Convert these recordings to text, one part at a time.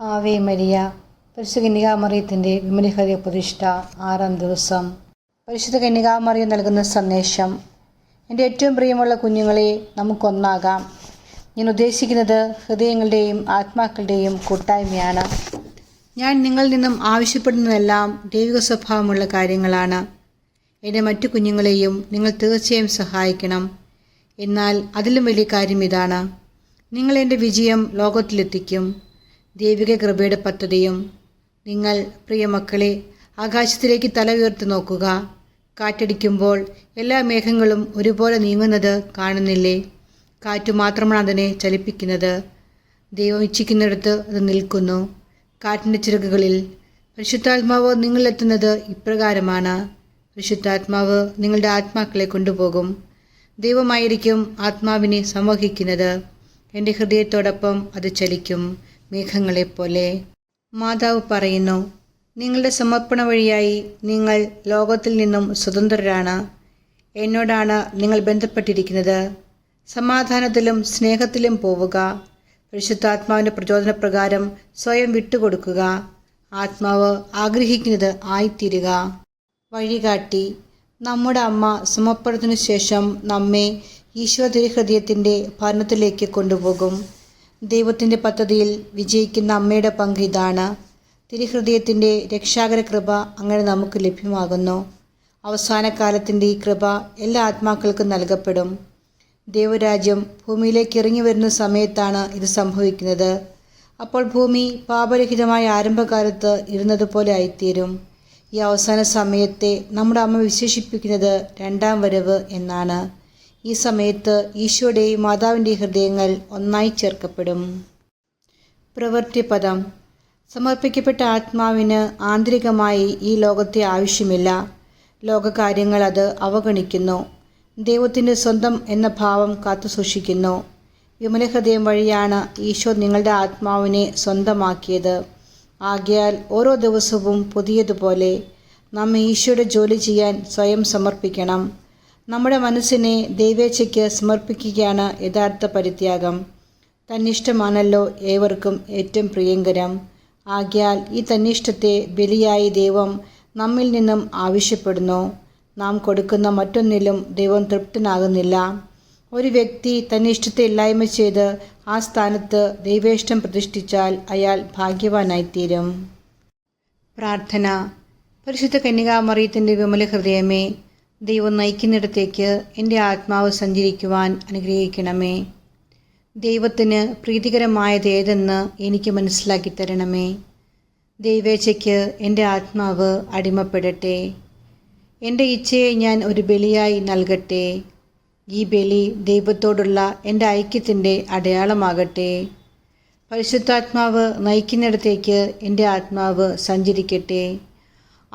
Ave Maria പരിശുദ്ധ കന്യകാമറിയത്തിന്റെ വിമലഹൃദയ പ്രതിഷ്ഠ ആറാം ദിവസം. പരിശുദ്ധ കന്യകാമറിയം നൽകുന്ന സന്ദേശം എന്റെ ഏറ്റവും പ്രിയമുള്ള കുഞ്ഞുങ്ങളെ നമുക്കൊന്നാകാം. ഞാൻ ഉദ്ദേശിക്കുന്നത് ഹൃദയങ്ങളുടെയും ആത്മാക്കളുടെയും കൂട്ടായ്മയാണ്. ഞാൻ നിങ്ങളിൽ നിന്നും ആവശ്യപ്പെടുന്നതെല്ലാം ദൈവിക സ്വഭാവമുള്ള കാര്യങ്ങളാണ്. എന്റെ മറ്റു കുഞ്ഞുങ്ങളെയും നിങ്ങൾ തീർച്ചയായും സഹായിക്കണം. എന്നാൽ അതിലും വലിയ കാര്യം ഇതാണ്. നിങ്ങൾ എന്റെ വിജയം ലോകത്തിലെത്തിക്കും. ദൈവിക കൃപയുടെ പദ്ധതിയും നിങ്ങൾ പ്രിയമക്കളെ ആകാശത്തിലേക്ക് തല ഉയർത്തി നോക്കുക. കാറ്റടിക്കുമ്പോൾ എല്ലാ മേഘങ്ങളും ഒരുപോലെ നീങ്ങുന്നത് കാണുന്നില്ലേ? കാറ്റു മാത്രമാണ് അതിനെ ചലിപ്പിക്കുന്നത്. ദൈവം ഇച്ഛിക്കുന്നിടത്ത് അത് നിൽക്കുന്നു. കാറ്റിന്റെ ചിറകുകളിൽ പരിശുദ്ധാത്മാവ് നിങ്ങളിലെത്തുന്നത് ഇപ്രകാരമാണ്. പരിശുദ്ധാത്മാവ് നിങ്ങളുടെ ആത്മാക്കളെ കൊണ്ടുപോകും. ദൈവമായിരിക്കും ആത്മാവിനെ സംവഹിക്കുന്നത് എന്റെ ഹൃദയത്തോടൊപ്പം അത് ചലിക്കും. മേഘങ്ങളെപ്പോലെ. മാതാവ് പറയുന്നു നിങ്ങളുടെ സമർപ്പണ വഴിയായി നിങ്ങൾ ലോകത്തിൽ നിന്നും സ്വതന്ത്രരാണ്. എന്നോടാണ് നിങ്ങൾ ബന്ധപ്പെട്ടിരിക്കുന്നത്. സമാധാനത്തിലും സ്നേഹത്തിലും പോവുക. പരിശുദ്ധാത്മാവിന്റെ പ്രചോദനപ്രകാരം സ്വയം വിട്ടുകൊടുക്കുക. ആത്മാവ് ആഗ്രഹിക്കുന്നത് ആയിത്തീരുക. വഴികാട്ടി നമ്മുടെ അമ്മ സമർപ്പണത്തിനു ശേഷം നമ്മെ ഈശ്വര തിരുഹൃദയത്തിന്റെ ഭരണത്തിലേക്ക് കൊണ്ടുപോകും. ദൈവത്തിന്റെ പദ്ധതിയിൽ വിജയിക്കുന്ന അമ്മയുടെ പങ്ക് ഇതാണ്. തിരുഹൃദയത്തിന്റെ രക്ഷാകര കൃപ അങ്ങനെ നമുക്ക് ലഭ്യമാകുന്നു. അവസാന കാലത്തിന്റെ ഈ കൃപ എല്ലാ ആത്മാക്കൾക്കും നൽകപ്പെടും. ദൈവരാജ്യം ഭൂമിയിലേക്ക് ഇറങ്ങി വരുന്ന സമയത്താണ് ഇത് സംഭവിക്കുന്നത്. അപ്പോൾ ഭൂമി പാപരഹിതമായ ആരംഭകാലത്ത് ഇരുന്നതുപോലെ ആയിത്തീരും. ഈ അവസാന സമയത്തെ നമ്മുടെ അമ്മ വിശേഷിപ്പിക്കുന്നത് രണ്ടാം വരവ് എന്നാണ്. ഈ സമയത്ത് ഈശോയുടെയും മാതാവിന്റെയും ഹൃദയങ്ങൾ ഒന്നായി ചേർക്കപ്പെടും. പ്രവൃത്തിപദം. സമർപ്പിക്കപ്പെട്ട ആത്മാവിന് ആന്തരികമായി ഈ ലോകത്തെ ആവശ്യമില്ല. ലോകകാര്യങ്ങൾ അത് അവഗണിക്കുന്നു. ദൈവത്തിന്റെ സ്വന്തം എന്ന ഭാവം കാത്തു സൂക്ഷിക്കുന്നു. വിമലഹൃദയം വഴിയാണ് ഈശോ നിങ്ങളുടെ ആത്മാവിനെ സ്വന്തമാക്കിയത്. ആകയാൽ ഓരോ ദിവസവും പുതിയതുപോലെ നാം ഈശോയുടെ ജോലി ചെയ്യാൻ സ്വയം സമർപ്പിക്കണം. നമ്മുടെ മനസ്സിനെ ദൈവേച്ഛയ്ക്ക് സമർപ്പിക്കുകയാണ് യഥാർത്ഥ പരിത്യാഗം. തന്നിഷ്ടമാണല്ലോ ഏവർക്കും ഏറ്റവും പ്രിയങ്കരം. ആകിയാൽ ഈ തന്നിഷ്ടത്തെ ബലിയായി ദൈവം നമ്മിൽ നിന്നും ആവശ്യപ്പെടുന്നു. നാം കൊടുക്കുന്ന മറ്റൊന്നിലും ദൈവം തൃപ്തനാകുന്നില്ല. ഒരു വ്യക്തി തന്റെ ഇഷ്ടത്തെ ഇല്ലായ്മ ചെയ്ത് ആ സ്ഥാനത്ത് ദൈവേഷ്ടം പ്രതിഷ്ഠിച്ചാൽ അയാൾ ഭാഗ്യവാനായിത്തീരും. പ്രാർത്ഥന. പരിശുദ്ധ കന്യകാമറിയത്തിന്റെ വിമല ഹൃദയമേ ദൈവം നയിക്കുന്നിടത്തേക്ക് എന്റെ ആത്മാവ് സഞ്ചരിക്കുവാൻ അനുഗ്രഹിക്കണമേ. ദൈവത്തിന് പ്രീതികരമായത് ഏതെന്ന് എനിക്ക് മനസ്സിലാക്കി തരണമേ. ദൈവേച്ഛയ്ക്ക് എന്റെ ആത്മാവ് അടിമപ്പെടട്ടെ. എന്റെ ഇച്ഛയെ ഞാൻ ഒരു ബലിയായി നൽകട്ടെ. ഈ ബലി ദൈവത്തോടുള്ള എന്റെ ഐക്യത്തിന്റെ അടയാളമാകട്ടെ. പരിശുദ്ധാത്മാവ് നയിക്കുന്നിടത്തേക്ക് എന്റെ ആത്മാവ് സഞ്ചരിക്കട്ടെ.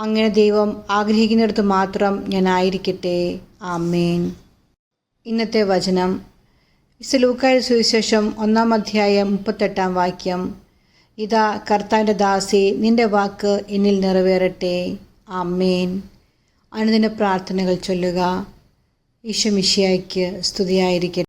അങ്ങനെ ദൈവം ആഗ്രഹിക്കുന്നിടത്ത് മാത്രം ഞാൻ ആയിരിക്കട്ടെ ആമേൻ. ഇന്നത്തെ വചനം. ഇസലൂക്കായ സുവിശേഷം ഒന്നാം അധ്യായം മുപ്പത്തെട്ടാം വാക്യം. ഇതാ കർത്താന്റെ ദാസി നിന്റെ വാക്ക് എന്നിൽ നിറവേറട്ടെ. ആമേൻ. അനുദിന പ്രാർത്ഥനകൾ ചൊല്ലുക. ഈശോ മിശിയായ്ക്ക് സ്തുതിയായിരിക്കട്ടെ.